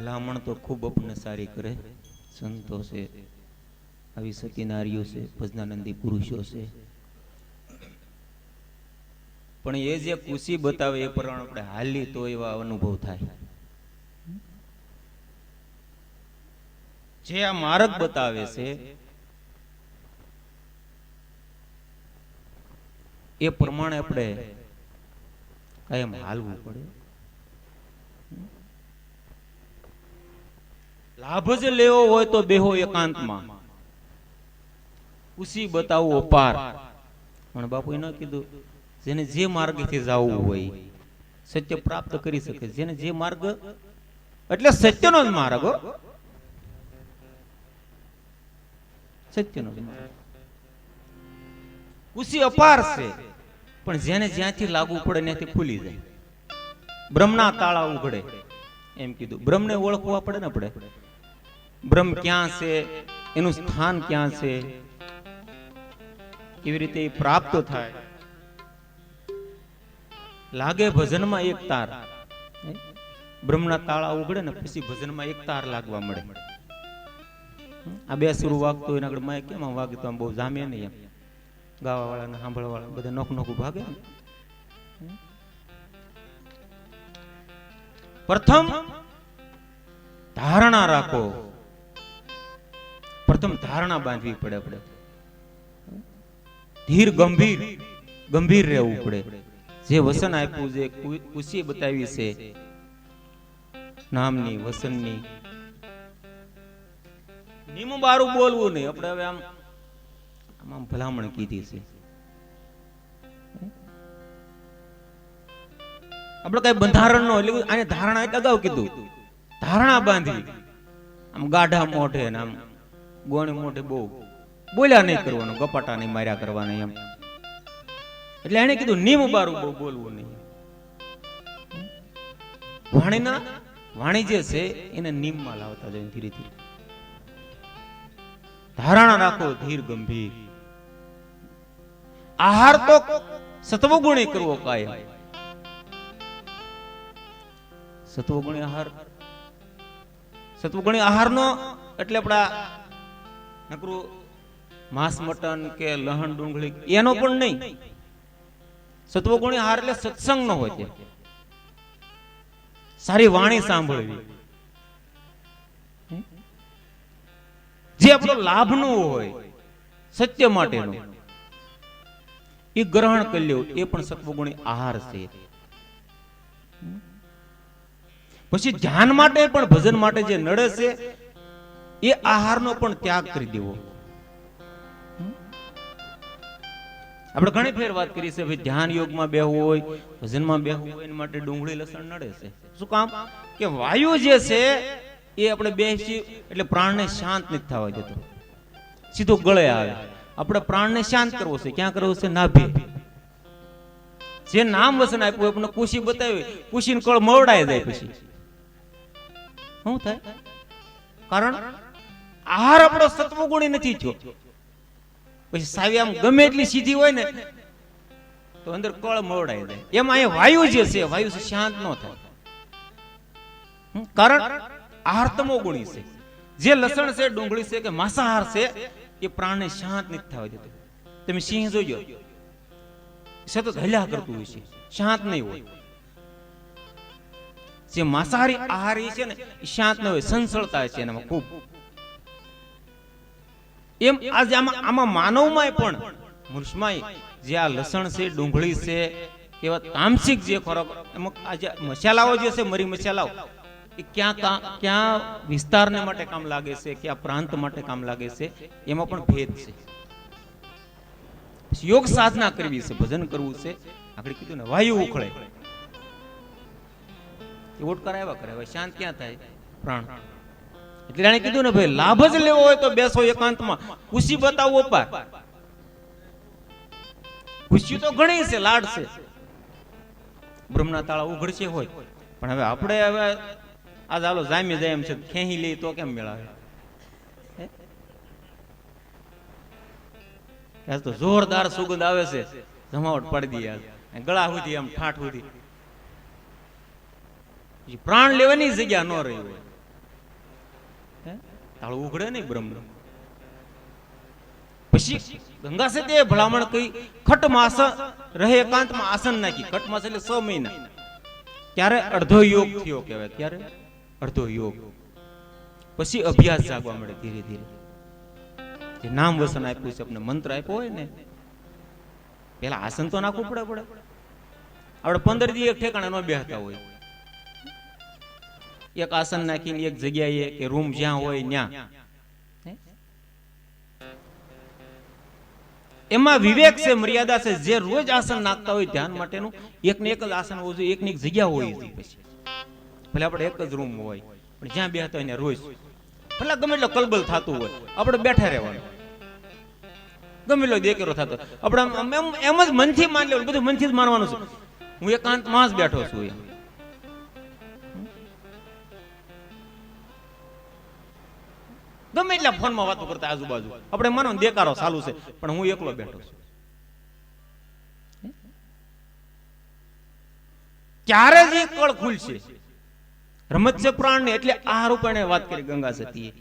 ભલામણ તો ખૂબ આપણને સારી કરે. સંતો છે, આવી સતી નારીઓ છે, ભજનાનંદી પુરુષો છે. પણ એ જે કુશી બતાવે એ પ્રમાણે આપણે હાલી તો એવા અનુભવ થાય. જે આ માર્ગ બતાવે છે, એ પ્રમાણે આપણે કાયમ હાલવું પડે. લાભ જ લેવો હોય તો બેહો એકાંતમાં. ઉસી બતાવો અપાર. પણ બાપુએ ન કીધું, જેને જે માર્ગથી જવું હોય, સત્ય પ્રાપ્ત કરી શકે. જેને જે માર્ગ, એટલે સત્યનો જ માર્ગ સત્યનો ખુશી અપાર છે, પણ જેને જ્યાંથી લાગુ પડે ત્યાંથી ખુલી જાય. બ્રહ્મના તાળા ઉઘડે. એમ કીધું. બ્રહ્મને ઓળખવા પડે ને આપણે? બ્રહ્મ ક્યાં છે? એનું સ્થાન ક્યાં છે? કેવી રીતે પ્રાપ્ત થાય? લાગે ભજનમાં એક તાર. બ્રહ્મના તાળા ઉગડે ને પછી ભજનમાં એક તાર લાગવા મળે. આ બે સુરું વાગતો એના આગળ મેં કેમ આમ આમ બહુ જામે નહીં એમ. ગાવા વાળા ને સાંભળવા વાળા બધા નોખ નોખું ભાગે પ્રથમ ધારણા રાખો. પ્રથમ ધારણા બાંધવી પડે આપણે. ધીર, ગંભીર ગંભીર રહેવું પડે. જે વસન આપ્યું, જે ખુશી બતાવી છે, નામની, વસનની. નિમ બારું બોલવું નહીં. આપણે હવે આમ આમ ભલામણ કીધી છે. આપણે કઈ બંધારણ નો એટલે આને ધારણા એટલે અગાઉ કીધું. ધારણા બાંધી. આમ ગાઢા મોઢે ને આમ ગોણી મોઢે બહુ બોલ્યા નહીં કરવાનું, ગપાટા નહીં માર્યા કરવાના એમ. એટલે એને કીધું, નિમ બારું બહુ બોલવું નહીં. વાણીના, વાણી જે છે એને નિમમાં લાવતા જાય ધીરે ધીરે. ધારણા રાખો ધીર ગંભીર. આહાર તો સત્વગુણી કરવો કાયમ. સત્વગુણી આહાર. સત્વગુણી આહારનો, એટલે આપણા નકરું માંસ મટન કે લહણ ડુંગળી એનો પણ નહીં. સત્વગુણી હાર એટલે સત્સંગ નો હોય સારી વાણી સાંભળવી. જે આપણો લાભનું હોય, સત્ય માટેનું, એ ગ્રહણ કરી લેવું, એ પણ સત્વગુણી આહાર છે. પછી ધ્યાન માટે પણ ભજન માટે જે નડે છે એ આહારનો પણ ત્યાગ કરી દેવો. આપણે ઘણી ફેર વાત કરી છે ભાઈ ધ્યાન યોગમાં બેહવું હોય ભજનમાં બેહવું હોય, એના માટે ડુંગળી લસણ નડે છે. શું કામ? કે વાયુ જે છે, એ આપણે બેસી એટલે પ્રાણને શાંત નથી થવા દેતો. સીધો ગળે આવે. આપણે પ્રાણને શાંત કરવો છે. ક્યાં કરવો છે? નાભી. જે નામ વસન આપ્યું આપણે કુશી બતાવી કુશી કળ મવડાય જાય પછી. શું થાય? કારણ આહાર આપણો સત્વગુણી નથી થયો. પછી સાવી આમ ગમે એટલી સીધી હોય ને, તો અંદર કળ મવડાય જાય. એમાં એ વાયુ જે છે, વાયુ શાંત ન થાય. કારણ આહાર તમો ગુણી છે. જે લસણ છે, ડુંગળી છે કે માંસાહાર છે, એ પ્રાણને શાંત નથી થવા દેતો. તમે સિંહ જોજો. સતત હલ્યા કરતું હોય છે. શાંત નહીં હોય. જે માંસાહારી આહારી છે ને શાંત ન હોય, સંસળતા છે એનામાં ખૂબ. એમ આજે આમાં આમાં માનવમાંય પણ મનુષ્યમાંય જે આ લસણ છે, ડુંગળી છે, એવા તામસિક જે ખોરાક, એમાં આજે મસાલાઓ જે છે, મરી મસાલાઓ, એ ક્યાં ક્યાં વિસ્તારને માટે કામ લાગે છે, ક્યાં પ્રાંત માટે કામ લાગે છે, એમાં પણ ભેદ છે. યોગ સાધના કરવી છે, ભજન કરવું છે. આપણે કીધું ને, વાયુ ઉખળે. આવ્યા કરે, હવે શાંત ક્યાં થાય? પ્રાણ. એટલે એને કીધું ને, ભાઈ, લાભ જ લેવો હોય તો બેસો એકાંતમાં. ખુશી બતાવો પાર ખુશી તો ઘણી છે, લાડ છે. બ્રહ્મના તાળા ઉઘડશે હોય. પણ હવે આપણે હવે આ ચાલો જામી જાય એમ છે, ખેહી લઈ તો કેમ મેળાવે તો જોરદાર સુગંધ આવે છે. જમાવટ પડી દઈએ. ગળા સુધી, આમ ઠાઠ સુધી. પ્રાણ લેવાની જગ્યા ન રહી હોય. તાળું ઉઘડે નહીં બ્રહ્મનું પછી ગંગા સતી ભલામણ કહી ખટ માસ રહે એકાંતમાં આસન નાખી. ખટ માસ એટલે છ મહિના. ત્યારે અડધો યોગ થયો કહેવાય. ત્યારે અડધો યોગ. પછી અભ્યાસ જાગવા મળે ધીરે ધીરે. જે નામ વસન આપ્યું છે, આપણે મંત્ર આપ્યો હોય ને, પેલા આસન તો નાખવું પડે પડે. આપણે પંદર દી એક ઠેકાણા ન બેહતા હોય. એક આસન નાખીને એક જગ્યાએ કે રૂમ જ્યાં હોય ત્યાં. એમાં વિવેક છે મર્યાદા છે જે રોજ આસન નાખતા હોય ધ્યાન માટેનું એક ને એક જ આસન હોવું જોઈએ એક ની એક જગ્યા હોય પછી. ભલે આપણે એક જ રૂમ હોય પણ જ્યાં બેહતા હોય ત્યાં રોજ. ભલે ગમે એટલો કલબલ થતું હોય આપણે બેઠા રહેવાનું. ગમે એટલો દેકરો થતો આપણે એમ જ મનથી માની લેવું બધું મનથી જ માનવાનું છે. હું એકાંતમાં જ બેઠો છું ગમે એટલા ફોનમાં વાતો કરતા આજુબાજુ. આપણે માનો દેકારો ચાલુ છે, પણ હું એકલો બેઠો છું. ક્યારે જ એક કળ ખુલશે? રમત્ય પ્રાણ ને એટલે આ રૂપે વાત કરી ગંગા સતીએ.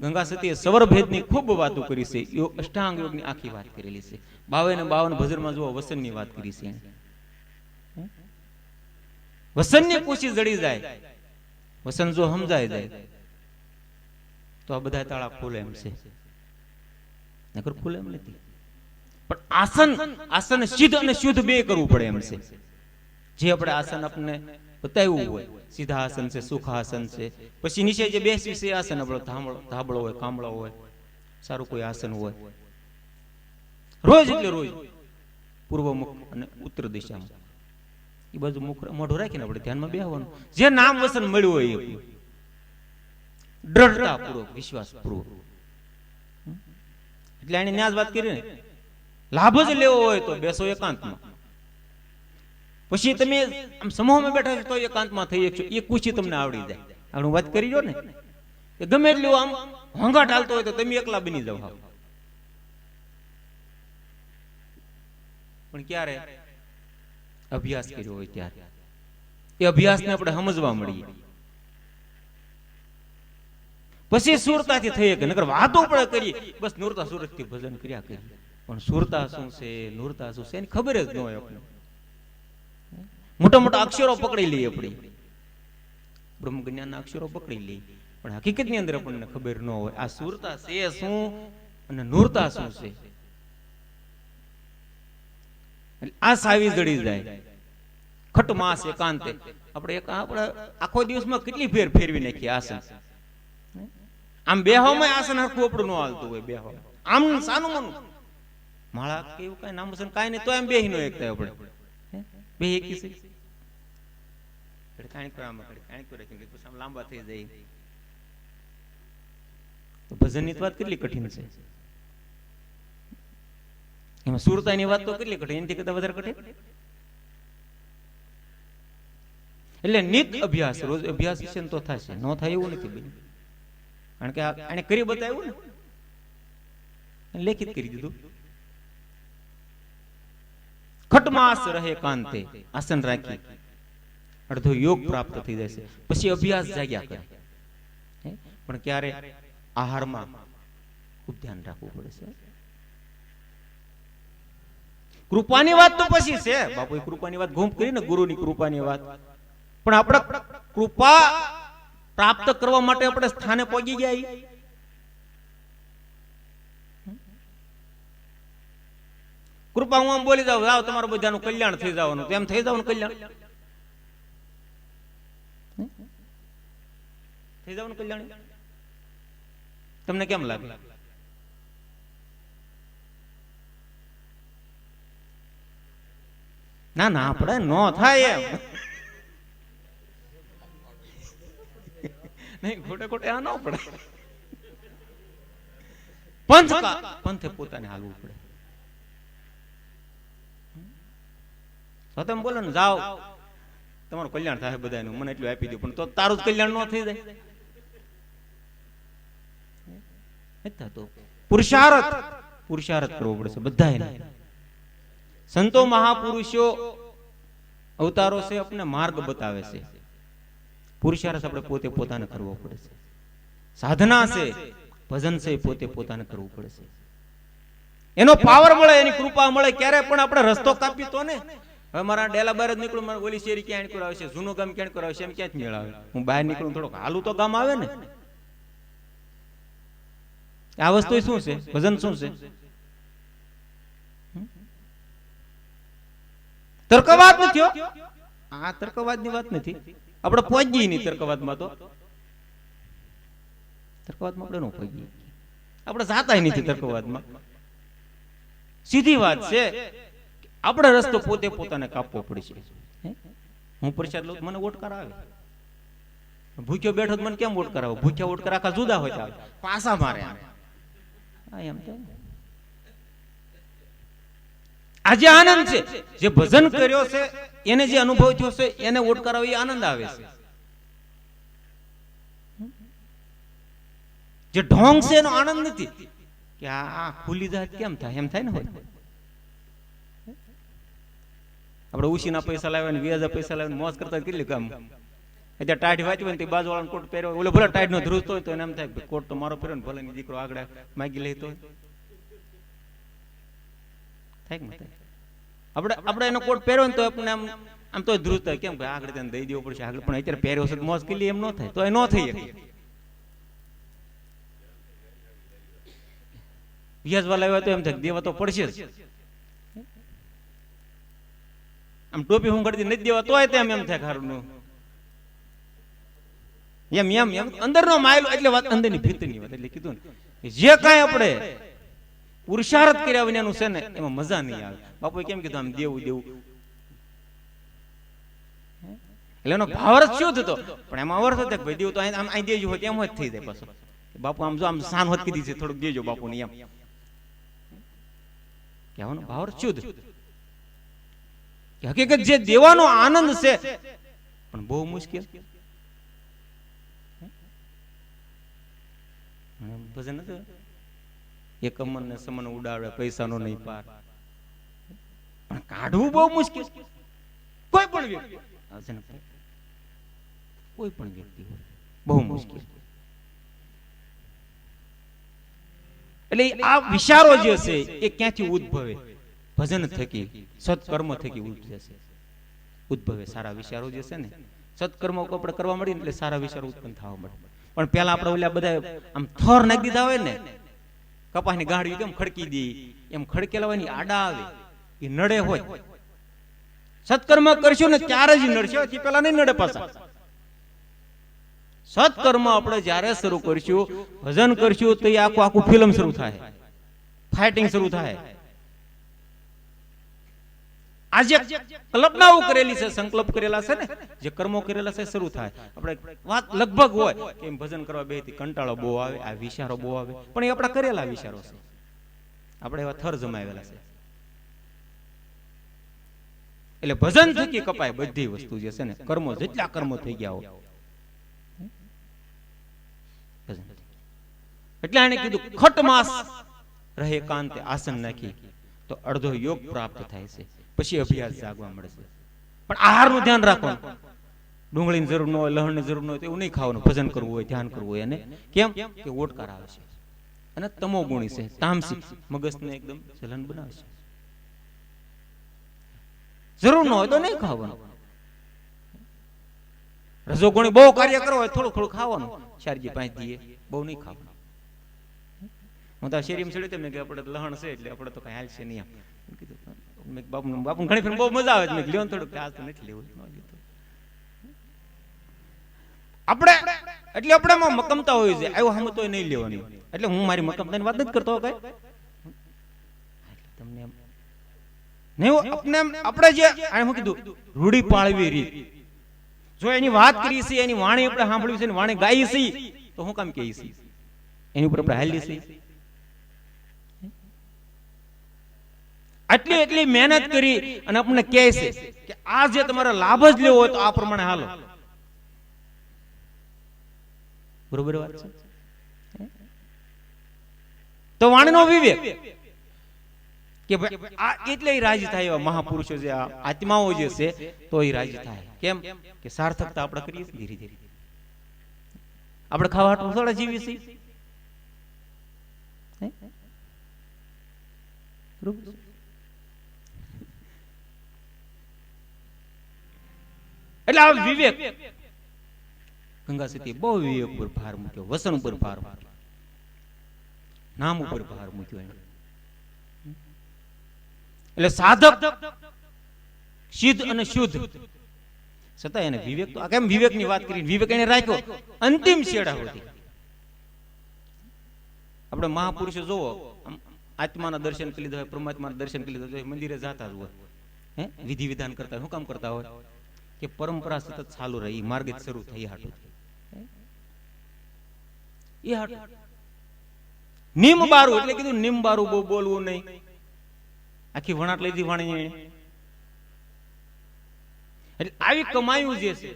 ગંગા સતીએ સવરભેદની ખૂબ વાતો કરી છે યોગ અષ્ટાંગ યોગની આખી વાત કરેલી છે. બાવે ને બાવન ભજનમાં જુઓ, વસનની વાત કરી છે. વસન વસનની કુશી જડી જાય. વસન જો સમજાય જાય. તો આ બધા તાળા ખુલે એમ છે. નકર ખુલે એમ નથી. પણ આસન આસન સિદ્ધ અને શુદ્ધ બે કરવું પડે એમ છે. જે આપણે આસન આપણે બતાવ્યું હોય, સીધા આસન છે, સુખ આસન છે, પછી નીચે જે બેસવી છે આસન આપણો ધાબળો હોય કામળો હોય, સારું કોઈ આસન હોય. રોજ એટલે રોજ, પૂર્વ મુખ અને ઉત્તર દિશામાં. એ બાજુ મુખ મોઢું રાખીને આપણે ધ્યાનમાં બેહવાનું. જે નામ વસન મળ્યું હોય એ. દ્રઢતા પૂર્વક વિશ્વાસ પૂર્વક એટલે એને ન્યાજ વાત કરી લાભ જ લેવો હોય તો બેસો એકાંતમાં. પછી તમે આમ સમૂહમાં બેઠા છો તો એકાંતમાં થઈ શકશો. એ કુશી તમને આવડી જાય. આપણે વાત કરી ને, કે ગમે એટલું આમ હોંગાટ હાલતો હોય તો તમે એકલા બની જાવ પણ ક્યારે અભ્યાસ કર્યો હોય ત્યારે? એ અભ્યાસને આપણે સમજવા મળીએ. પછી સુરતાથી થઈ કે નકર વાતો પણ કરીએ. બસ નુરતા, સુરતથી ભજન કર્યા કરીએ પણ સુરતા શું છે, નુરતા શું છે, એની ખબર જ ન હોય આપણે મોટા મોટા અક્ષરો પકડી લઈએ આપણે. બ્રહ્મ જ્ઞાનના અક્ષરો પકડી લઈએ. પણ હકીકતની અંદર આપણને ખબર ન હોય. આ સુરતા છે શું અને નુરતા શું છે? આ સાવી જડી જાય. ખટ માસ એકાંતે. આપણે આપણે આખો દિવસમાં કેટલી ફેર ફેરવી નાખીએ આસન. આમ બેહવામાં આસન હરખું આપણું ન હાલતું હોય બેહવામાં આમ સાનું મનું. માળા કેવું કઈ નામ વસન કઈ નહીં, તો એમ બેહી નો એકતા આપણે. બે એકી વાત કેટલી કઠિન છે. એમાં સુરતાની વાત તો કેટલી કઠિન કરતા વધારે કઠિન? એટલે નિત અભ્યાસ, રોજ અભ્યાસ છે તો થશે ન થાય એવું નથી બેન કારણ કે એને કરી બતાવ્યું ને. લેખિત કરી દીધું. ખટમાસ રહે કાંતે, આસન રાખી. અડધો યોગ પ્રાપ્ત થઈ જાય પછી અભ્યાસ જાગ્યા કરે. પણ ક્યારે આહારમાં ખૂબ ધ્યાન રાખવું પડે છે. કૃપાની વાત તો પછી છે. બાપુ કૃપાની વાત ઘૂમ કરી ને ગુરુની કૃપાની વાત. પણ આપણે કૃપા પ્રાપ્ત કરવા માટે આપણે સ્થાને પહોંચી ગયા કૃપા હું આમ બોલી જાઉં જાઓ તમારું બધાનું કલ્યાણ થઈ જવાનું. તો એમ થઈ જવાનું કલ્યાણ? થઈ જવાનું કલ્યાણ? તમને કેમ લાગે? ના ના, આપણે નો થાય એમ. નહીં ખોટે ખોટે આ ન પડે. પંથ પંથે પોતાને હાલવું પડે. તમે બોલો ને જાઓ. તમારું કલ્યાણ થાય બધાનું. મને એટલું આપી દો પણ તો તારું જ કલ્યાણ ન થઈ જાય. તો. પુરુષાર્થ. પુરુષાર્થ કરવો પડશે બધા સંતો મહાપુરુષો અવતારો છે આપણે માર્ગ બતાવે છે. પુરુષાર્થ આપણે પોતે પોતાને કરવો પડે છે. સાધના છે, ભજન છે, પોતે પોતાને કરવું પડશે એનો પાવર મળે, એની કૃપા મળે, ક્યારે પણ આપણે રસ્તો કાપી તો ને. હવે મારા ડેલા બહાર જ નીકળું, મારે ઓલી શેરી ક્યાં નીકળો આવશે જૂનું ગામ ક્યાં નીકળો આવશે એમ ક્યાં જ મેળ આવે હું બહાર નીકળું, થોડોક હાલું તો ગામ આવે ને. આ વસ્તુ શું છે? ભજન શું છે? તર્કવાદ નથી આ તર્કવાદની વાત નથી. આપણે પહોંચીએ નહીં તર્કવાદમાં તો. તર્કવાદમાં આપણે ન પહોંચીએ આપણે જાતા નથી તર્કવાદમાં. સીધી વાત છે આપણે રસ્તો પોતે પોતાને કાપવો પડશે. હું? પ્રસાદ લઉં મને ઓટકાર આવે. ભૂખ્યો બેઠો મને કેમ ઓટકાર આવે? ભૂખ્યા ઓટકાર આખા જુદા હોય પાસા મારે એમ તો. આજે આનંદ છે. જે ભજન કર્યો છે, એને જે અનુભવ થયો છે, એને વોટ એ આનંદ આવે છે. જે ઢોંગ છે, એનો આનંદ નથી. કે આ ખુલી જાય કેમ થાય? એમ થાય ને હોય. આપણે ઉશીના પૈસા લાવ્યા ને વ્યાજા પૈસા લાવીને મોજ કરતા કેટલી કામ? અત્યારે ટાઈટ વાંચી હોય ને તે બાજુવાળાનો કોટ પહેર્યો ઓલો ભલે ટાઈટ નો ધ્રુજતો હોય તો એને એમ થાય કોટ તો મારો પહેર્યો ને ભલે દીકરો આગળ માગી લેતો હોય. આપણે આપણે એનો કોટ પહેર્યો ને તો આપણે આમ આમ તો ધ્રુજતા થાય કેમ કે આગળ તેને દઈ દેવો પડશે. આગળ પણ અત્યારે પહેર્યો છે મોજ એમ ન થાય. તો એ ન થઈ શકે. વ્યાજવાલા આવ્યા તો એમ થાય દેવા તો પડશે જ. આમ ટોપી હું કરતી નથી દેવા તોય તેમ એમ થાય ખારું એમ એમ એમ અંદરનો માયલો એટલે વાત અંદરની ભીતરની વાત. એટલે કીધું ને જે કાંઈ આપણે પુરુષાર્થ કર્યા વિનાનું છે ને, એમાં મજા નહીં આવે. બાપુએ કેમ કીધું આમ દેવું દેવું? એટલે એનો ભાવાર્થ શું થતો? પણ એમાં અવર્થ હતો ભાઈ દેવું તો આમ અહીં દેજો હોય એમ જ થઈ જાય પાછું. બાપુ આમ જો આમ સાન હોત કીધી છે, થોડુંક દેજો બાપુને એમ. કહેવાનો ભાવાર્થ કે હકીકત જે દેવાનો આનંદ છે, પણ બહુ મુશ્કેલ. ભજન નથી એક અમન ને સમન ઉડાડે પૈસાનો નહીં પાર. પણ કાઢવું બહુ મુશ્કેલ. કોઈ પણ વ્યક્તિ? કોઈ પણ વ્યક્તિ બહુ મુશ્કેલ. એટલે આ વિચારો જે છે, એ ક્યાંથી ઉદ્ભવે? ભજન થકી, સત્કર્મ થકી ઉદ્ભવે છે. ઉદ્ભવે સારા વિચારો જે છે ને, સત્કર્મ આપણે કરવા મળીએ એટલે સારા વિચારો ઉત્પન્ન થવા મળે. પણ પેલા આપણે ઓલા બધા આમ થર નાખી દીધા હોય ને કપાસની ગાડી કેમ ખડકી દે? એમ ખડકેલા હોય ને ઈ આડા આવે. એ નડે હોય. સત્કર્મ કરશું ને ત્યારે જ નડશે. હજી પેલા નહીં નડે પાછા. સત્કર્મ આપણે જ્યારે શરૂ કરશું, ભજન કરશું, તો એ આખું આખું ફિલ્મ શરૂ થાય. ફાઇટિંગ શરૂ થાય. આજે કલ્પનાઓ કરેલી છે સંકલ્પ કરેલા છે ને? જે કર્મો કરેલા છે શરૂ થાય. આપણે વાત લગભગ હોય કે એમ ભજન કરવા બેથી કંટાળો બહુ આવે આ વિચારો બહુ આવે. પણ એ આપણા કરેલા વિચારો છે. આપણે એવા થર જમાવેલા છે. એટલે ભજન થકી કપાય બધી વસ્તુ જે છે ને કર્મો જેટલા કર્મો થઈ ગયા હોય. એટલે આને કીધું ખટ માસ રહે કાંતે આસન નાખી. તો અડધો યોગ પ્રાપ્ત થાય છે. પછી અભ્યાસ જાગવા મળે છે. પણ આહારનું ધ્યાન રાખવાનું. ડુંગળીની જરૂર ન હોય, લહણની જરૂર ન હોય એવું નહીં ખાવાનું. ભજન કરવું હોય, ધ્યાન કરવું હોય. અને કેમ? કે ઓટકાર આવે છે. અને તમો ગુણી છે. તામસી મગજને એકદમ જલન બનાવે છે. જરૂર ન હોય તો નહીં ખાવાનું. રજોગુણી બહુ કાર્ય કરો હોય, થોડું થોડું ખાવાનું. શારજી પાંચ દીએ, બહુ નહીં ખાવાનું. હું તો શેરીમાં ચડ્યું તો કે આપણે લહણ છે એટલે આપણે તો કઈ હાલશે નહીં એમ. કીધું મેં બાપુ બાપુ ઘણી ફેર બહુ મજા આવે મેં લ્યો થોડુંક આ તો નથી લેવું. ન લીધું. આપણે એટલે આપણે મકમતા હોય છે. આવ્યો હમ તોય નહીં લેવાની. એટલે હું મારી મકમતાની વાત નથી કરતો કઈ. તમને નહીં આપણે આપણે જે આને હું કીધું રૂઢી પાળવી રીત જો એની વાત કરી છે એની વાણી આપણે સાંભળવી છે એની વાણી ગાઈ છે તો હું કામ કહી છે એની ઉપર આપણે હાલી છે? આટલી એટલી મહેનત કરી અને આપણને કહે છે કે આ જે તમારે લાભ જ લેવો હોય તો આ પ્રમાણે હાલો. બરોબર વાત છે? તો વાણીનો વિવેક કે આ એટલે રાજી થાય એવા મહાપુરુષો જે આત્માઓ જે છે તો એ રાજી થાય. કેમ? કે સાર્થકતા આપણે કરીએ ધીરે ધીરે. આપણે ખાવા થોડા જીવી છીએ. એટલે આ વિવેક. ગંગા સતી બહુ વિવેક ઉપર ભાર મૂક્યો વસન ઉપર ભાર મૂક્યો. નામ ઉપર ભાર મૂક્યો એને. એટલે સાધક સિદ્ધ અને શુદ્ધ. છતાં એને વિવેક તો આ કેમ વિવેકની વાત કરી વિવેક એને રાખ્યો. અંતિમ છેડા હતી આપણે મહાપુરુષો જોવો આત્માના દર્શન કરી લીધા હોય પરમાત્માના દર્શન કરી લીધા હોય મંદિરે જાતા જ હોય. હે? વિધિ વિધાન કરતા હોય શું કામ કરતા હોય? કે પરંપરા સતત ચાલુ રહે માર્ગ શરૂ થઈ હાટું એ હાટું. નિમ બારું એટલે કીધું નિમ બારું બહુ બોલવું નહીં. આખી વણાટ લીધી વાણી એટલે આવી કમાયું જે છે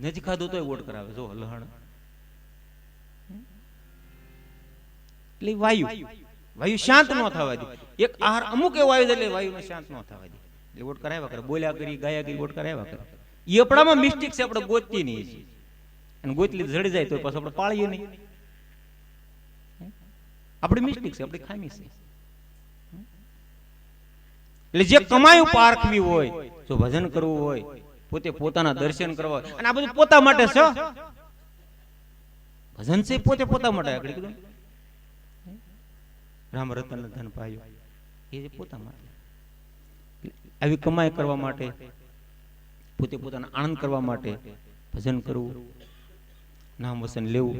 નથી ખાધું તોય વોટ કરાવે જો લહણ. એટલે વાયુ. વાયુ શાંત ન થવા દે. એક આહાર અમુક એવો આવ્યો એટલે વાયુને શાંત ન થવા દે. વોટ કરાવ્યા કરે. બોલ્યા કરી, ગાયા કરી, વોટ કરાવ્યા કરે. એ આપણામાં મિસ્ટેક છે, આપણે ગોતતી નહીં છે અને ગોતલી જડી જાય તો પાછું આપણે પાળીએ નહીં. આપણી મિસ્ટેક છે, આપણી ખામી છે. એટલે જે કમાયું પારખવી હોય, જો ભજન કરવું હોય, પોતે પોતાના દર્શન કરવા અને આ બધું પોતા માટે છે? ભજન છે પોતે પોતા માટે, આગળ કીધું રામ રતન ધન પાયો. એ પોતા માટે. આવી કમાઈ કરવા માટે પોતે પોતાના આનંદ કરવા માટે ભજન કરવું નામ વસન લેવું